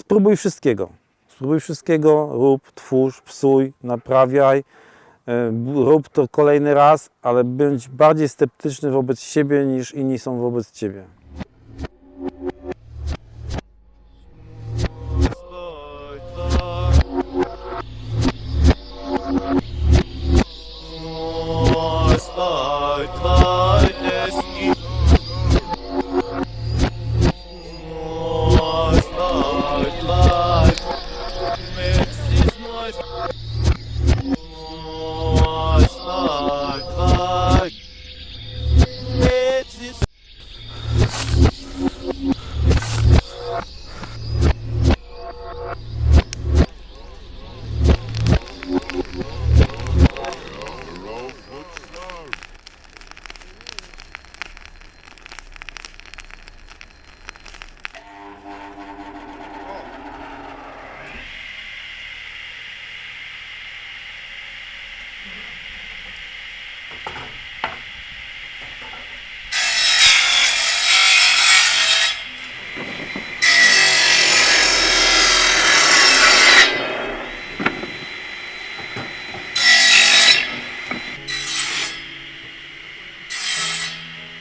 spróbuj wszystkiego. Spróbuj wszystkiego, rób, twórz, psuj, naprawiaj. e, Rób to kolejny raz, ale bądź bardziej sceptyczny wobec siebie niż inni są wobec ciebie.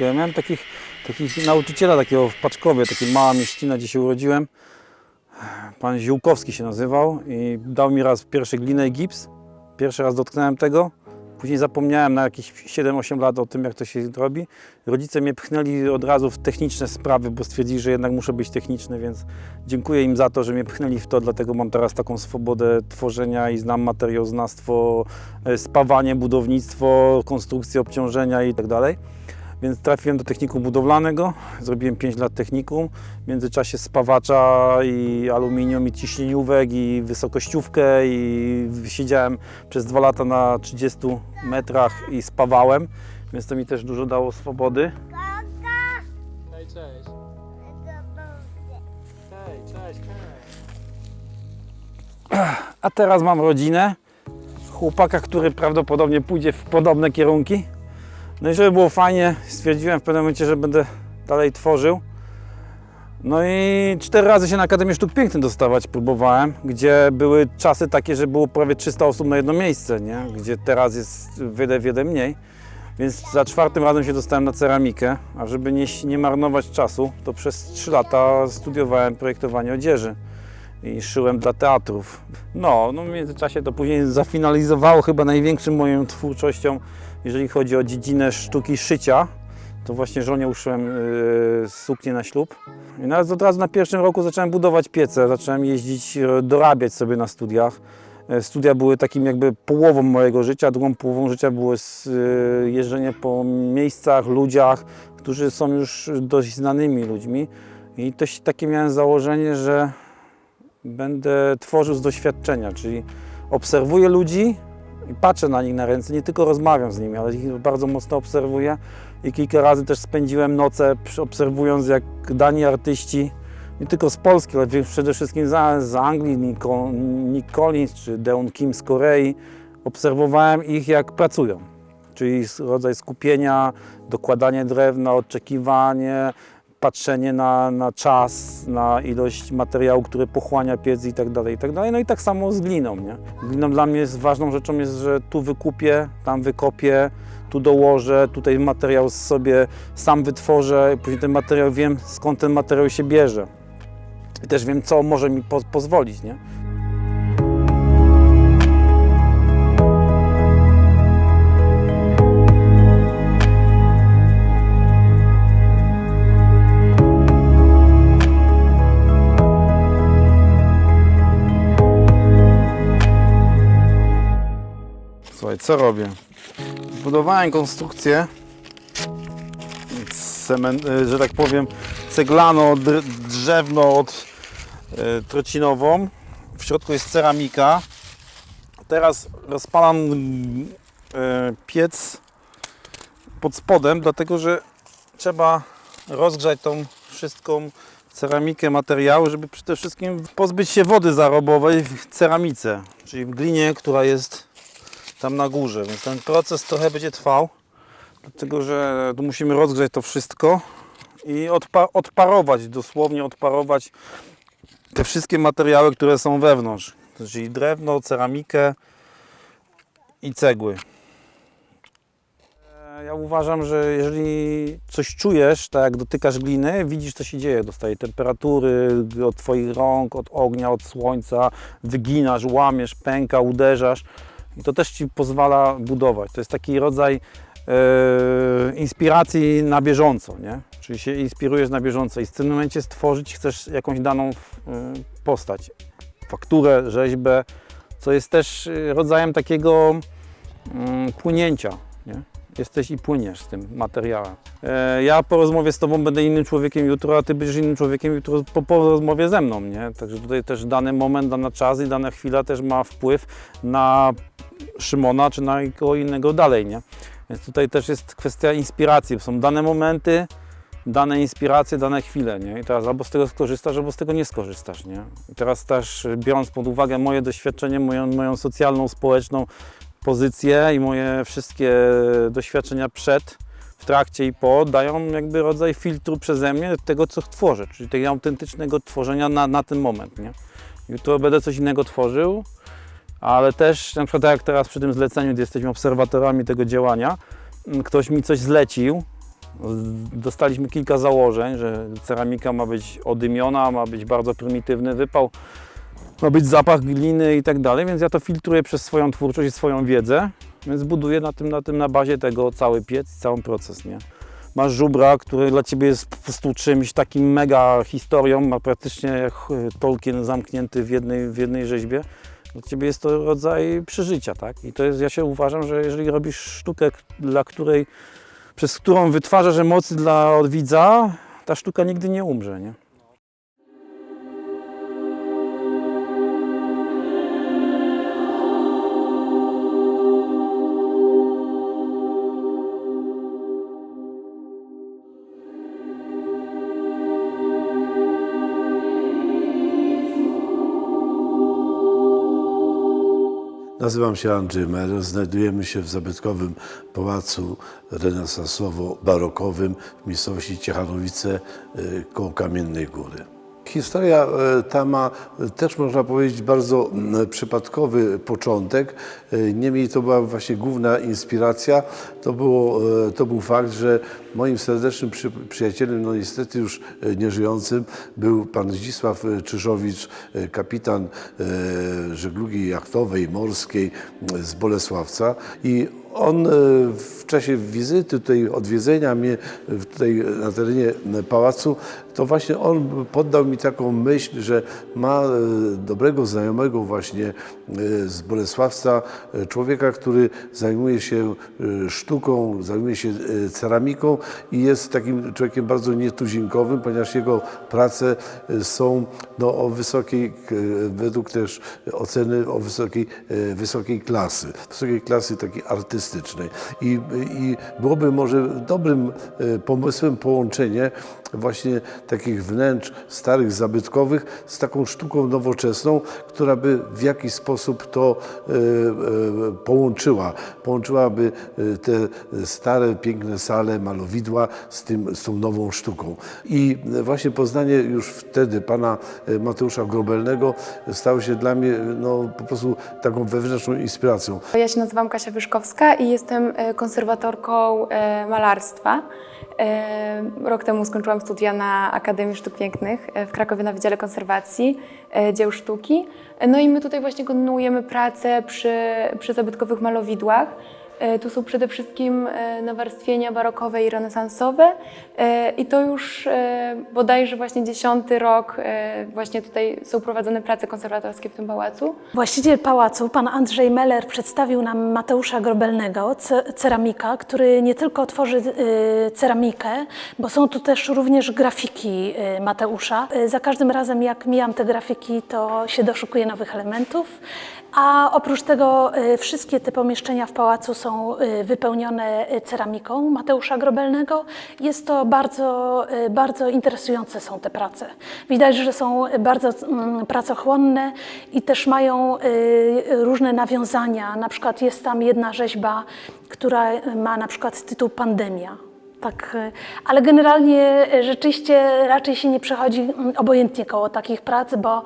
Ja miałem takich, takich nauczyciela takiego w Paczkowie, takiej mała mieścina, gdzie się urodziłem. Pan Ziółkowski się nazywał i dał mi raz pierwszy glinę i gips. Pierwszy raz dotknąłem tego. Później zapomniałem na jakieś 7-8 lat o tym, jak to się robi. Rodzice mnie pchnęli od razu w techniczne sprawy, bo stwierdzili, że jednak muszę być techniczny, więc dziękuję im za to, że mnie pchnęli w to, dlatego mam teraz taką swobodę tworzenia i znam materiałoznawstwo, e, spawanie, budownictwo, konstrukcję obciążenia i tak dalej. Więc trafiłem do technikum budowlanego, zrobiłem 5 lat technikum, w międzyczasie spawacza i aluminium i ciśnieniówek i wysokościówkę i siedziałem przez 2 lata na 30 metrach i spawałem, więc to mi też dużo dało swobody. Hej, cześć. Cześć, cześć. A teraz mam rodzinę, chłopaka, który prawdopodobnie pójdzie w podobne kierunki. No i żeby było fajnie, stwierdziłem w pewnym momencie, że będę dalej tworzył. No i cztery razy się na Akademię Sztuk Pięknych dostawać próbowałem, gdzie były czasy takie, że było prawie 300 osób na jedno miejsce, nie? gdzie teraz jest wiele, wiele mniej. Więc za czwartym razem się dostałem na ceramikę, a żeby nie, nie marnować czasu, to przez 3 lata studiowałem projektowanie odzieży i szyłem dla teatrów. No, no w międzyczasie to później zafinalizowało chyba największą moją twórczością, jeżeli chodzi o dziedzinę sztuki szycia. To właśnie żonie uszyłem yy, suknię na ślub. I nawet od razu na pierwszym roku zacząłem budować piece, zacząłem jeździć, e, dorabiać sobie na studiach. E, Studia były takim jakby połową mojego życia, drugą połową życia było e, jeżdżenie po miejscach, ludziach, którzy są już dość znanymi ludźmi. I to takie miałem założenie, że będę tworzył z doświadczenia, czyli obserwuję ludzi i patrzę na nich na ręce, nie tylko rozmawiam z nimi, ale ich bardzo mocno obserwuję. I kilka razy też spędziłem noce obserwując jak dani artyści, nie tylko z Polski, ale przede wszystkim z, z Anglii, Nick, Collins czy Deon Kim z Korei, obserwowałem ich jak pracują, czyli rodzaj skupienia, dokładanie drewna, oczekiwanie, patrzenie na, na czas, na ilość materiału, który pochłania piec i tak dalej, i tak dalej. No i tak samo z gliną, nie? Gliną dla mnie jest ważną rzeczą jest, że tu wykupię, tam wykopię, tu dołożę, tutaj materiał sobie sam wytworzę, później ten materiał wiem skąd ten materiał się bierze. I też wiem, co może mi po pozwolić, nie? Słuchaj, co robię? Zbudowałem konstrukcję, cement, e, że tak powiem, ceglano, dr- drzewno od e, trocinową. W środku jest ceramika. Teraz rozpalam e, piec pod spodem, dlatego że trzeba rozgrzać tą wszystką ceramikę, materiały, żeby przede wszystkim pozbyć się wody zarobowej w ceramice, czyli w glinie, która jest tam na górze, więc ten proces trochę będzie trwał, dlatego że tu musimy rozgrzać to wszystko i odpa odparować, dosłownie odparować te wszystkie materiały, które są wewnątrz, czyli drewno, ceramikę i cegły. E, Ja uważam, że jeżeli coś czujesz, tak jak dotykasz gliny, widzisz co się dzieje, dostaje temperatury od Twoich rąk, od ognia, od słońca, wyginasz, łamiesz, pęka, uderzasz i to też Ci pozwala budować. To jest taki rodzaj e, inspiracji na bieżąco, nie? Czyli się inspirujesz na bieżąco i w tym momencie stworzyć chcesz jakąś daną e, postać, fakturę, rzeźbę, co jest też e, rodzajem takiego mm, płynięcia, nie? Jesteś i płyniesz z tym materiałem. E, ja po rozmowie z Tobą będę innym człowiekiem jutro, a Ty będziesz innym człowiekiem jutro po, po rozmowie ze mną, nie? Także tutaj też dany moment, dana czas i dana chwila też ma wpływ na Szymona czy na kogo innego dalej, nie? Więc tutaj też jest kwestia inspiracji. Są dane momenty, dane inspiracje, dane chwile, nie? I teraz albo z tego skorzystasz, albo z tego nie skorzystasz, nie? I teraz też biorąc pod uwagę moje doświadczenie, moją, moją socjalną, społeczną pozycję i moje wszystkie doświadczenia przed, w trakcie i po dają jakby rodzaj filtru przeze mnie tego, co tworzę, czyli tego autentycznego tworzenia na, na ten moment, nie? Jutro będę coś innego tworzył, ale też na przykład tak jak teraz przy tym zleceniu, gdzie jesteśmy obserwatorami tego działania, m, ktoś mi coś zlecił, dostaliśmy kilka założeń, że ceramika ma być odymiona, ma być bardzo prymitywny wypał, ma być zapach gliny i tak dalej, więc ja to filtruję przez swoją twórczość i swoją wiedzę, więc buduję na tym, na tym na bazie tego cały piec cały proces, nie? Masz żubra, który dla Ciebie jest po prostu czymś takim mega historią, ma praktycznie jak Tolkien zamknięty w jednej, w jednej rzeźbie. Dla Ciebie jest to rodzaj przeżycia, tak? I to jest, ja się uważam, że jeżeli robisz sztukę, dla której, przez którą wytwarzasz emocje dla widza, ta sztuka nigdy nie umrze, nie? Nazywam się Andrzej Mer. Znajdujemy się w zabytkowym pałacu renesansowo-barokowym w miejscowości Ciechanowice y, koło Kamiennej Góry. Historia e, ta ma e, też można powiedzieć bardzo przypadkowy początek. E, Niemniej to była właśnie główna inspiracja. To, było, to był fakt, że moim serdecznym przy, przyjacielem, no niestety już nieżyjącym, był pan Zdzisław Czyżowicz, kapitan żeglugi jachtowej, morskiej z Bolesławca. I on w czasie wizyty, tutaj odwiedzenia mnie tutaj na terenie pałacu, to właśnie on poddał mi taką myśl, że ma e, dobrego znajomego właśnie e, z Bolesławca, e, człowieka, który zajmuje się sztuką, zajmuje się ceramiką i jest takim człowiekiem bardzo nietuzinkowym, ponieważ jego prace są no, o wysokiej, według też oceny o wysokiej, wysokiej klasy, wysokiej klasy takiej artystycznej. I, I byłoby może dobrym pomysłem połączenie właśnie takich wnętrz starych, zabytkowych z taką sztuką nowoczesną, która by w jakiś sposób to e, e, połączyła. Połączyłaby e, te stare, piękne sale, malowidła z, tym, z tą nową sztuką. I właśnie poznanie już wtedy pana Mateusza Grobelnego stało się dla mnie no, po prostu taką wewnętrzną inspiracją. Ja się nazywam Kasia Wyszkowska i jestem konserwatorką malarstwa. Rok temu skończyłam studia na Akademii Sztuk Pięknych e, w Krakowie na Wydziale Konserwacji e, Dzieł Sztuki. No i my tutaj właśnie kontynuujemy pracę przy, przy zabytkowych malowidłach. E, Tu są przede wszystkim e, nawarstwienia barokowe i renesansowe e, i to już bodajże właśnie dziesiąty rok właśnie tutaj są prowadzone prace konserwatorskie w tym pałacu. Właściciel pałacu, pan Andrzej Meller, przedstawił nam Mateusza Grobelnego, ce- ceramika, który nie tylko tworzy ceramikę, bo są tu też również grafiki Mateusza. Za każdym razem, jak mijam te grafiki, to się doszukuję nowych elementów. A oprócz tego y, wszystkie te pomieszczenia w pałacu są y, wypełnione y, ceramiką Mateusza Grobelnego. Jest to bardzo, bardzo interesujące są te prace. Widać, że są bardzo mm, pracochłonne i też mają różne nawiązania. Na przykład jest tam jedna rzeźba, która ma na przykład tytuł Pandemia. Tak, y, ale generalnie y, rzeczywiście raczej się nie przechodzi mm, obojętnie koło takich prac, bo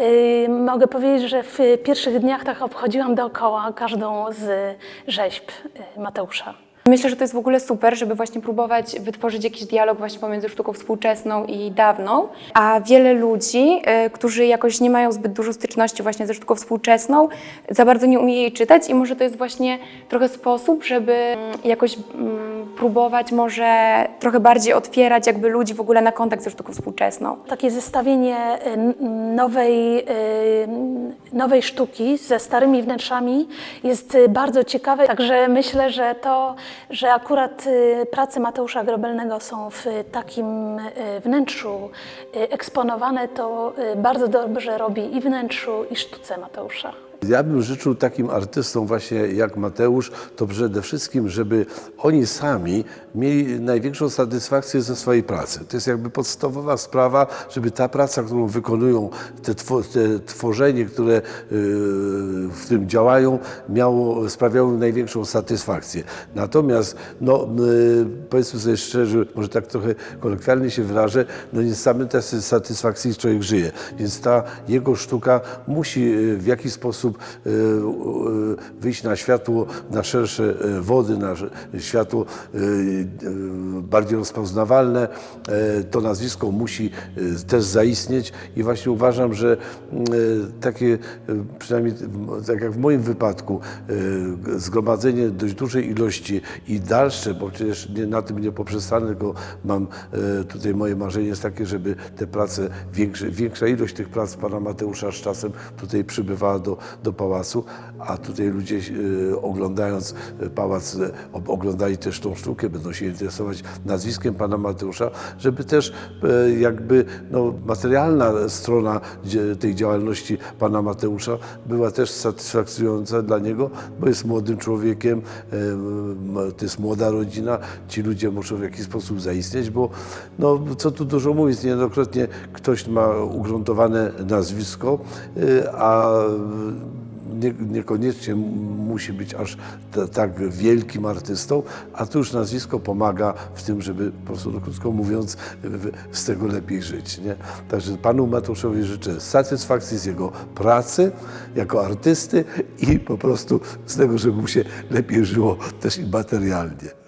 y, mogę powiedzieć, że w pierwszych dniach tak obchodziłam dookoła każdą z rzeźb y, Mateusza. Myślę, że to jest w ogóle super, żeby właśnie próbować wytworzyć jakiś dialog właśnie pomiędzy sztuką współczesną i dawną, a wiele ludzi, y, którzy jakoś nie mają zbyt dużo styczności właśnie ze sztuką współczesną, za bardzo nie umie jej czytać i może to jest właśnie trochę sposób, żeby mm, jakoś mm, próbować może trochę bardziej otwierać jakby ludzi w ogóle na kontakt ze sztuką współczesną. Takie zestawienie y, nowej, y, nowej sztuki ze starymi wnętrzami jest bardzo ciekawe, także myślę, że to, że akurat y, prace Mateusza Grobelnego są w takim y, wnętrzu y, eksponowane, to bardzo dobrze robi i wnętrzu, i sztuce Mateusza. Ja bym życzył takim artystom właśnie jak Mateusz, to przede wszystkim, żeby oni sami mieli największą satysfakcję ze swojej pracy. To jest jakby podstawowa sprawa, żeby ta praca, którą wykonują, te, two, te tworzenie, które yy, w tym działają, miało, sprawiało największą satysfakcję. Natomiast, no, yy, powiedzmy sobie szczerze, może tak trochę kolokwialnie się wyrażę, no nie z samej satysfakcji człowiek żyje. Więc ta jego sztuka musi yy, w jakiś sposób yy, yy, wyjść na światło, na szersze yy, wody, na światło bardziej rozpoznawalne. Yy, To nazwisko musi też zaistnieć i właśnie uważam, że takie, przynajmniej tak jak w moim wypadku, zgromadzenie dość dużej ilości i dalsze, bo przecież nie, na tym nie poprzestanę, tylko mam tutaj moje marzenie jest takie, żeby te prace, większe, większa ilość tych prac pana Mateusza z czasem tutaj przybywała do, do pałacu, a tutaj ludzie yy, oglądając pałac, yy, ob- oglądali też tą sztukę, będą się interesować nazwiskiem pana Mateusza, żeby też jakby no, materialna strona tej działalności pana Mateusza była też satysfakcjonująca dla niego, bo jest młodym człowiekiem, to jest młoda rodzina, ci ludzie muszą w jakiś sposób zaistnieć, bo no, co tu dużo mówić, niejednokrotnie ktoś ma ugruntowane nazwisko, a nie, niekoniecznie musi być aż ta, tak wielkim artystą, a tu już nazwisko pomaga w tym, żeby po prostu, no, krótko mówiąc, z tego lepiej żyć. Nie? Także panu Mateuszowi życzę satysfakcji z jego pracy jako artysty i po prostu z tego, żeby mu się lepiej żyło też i materialnie.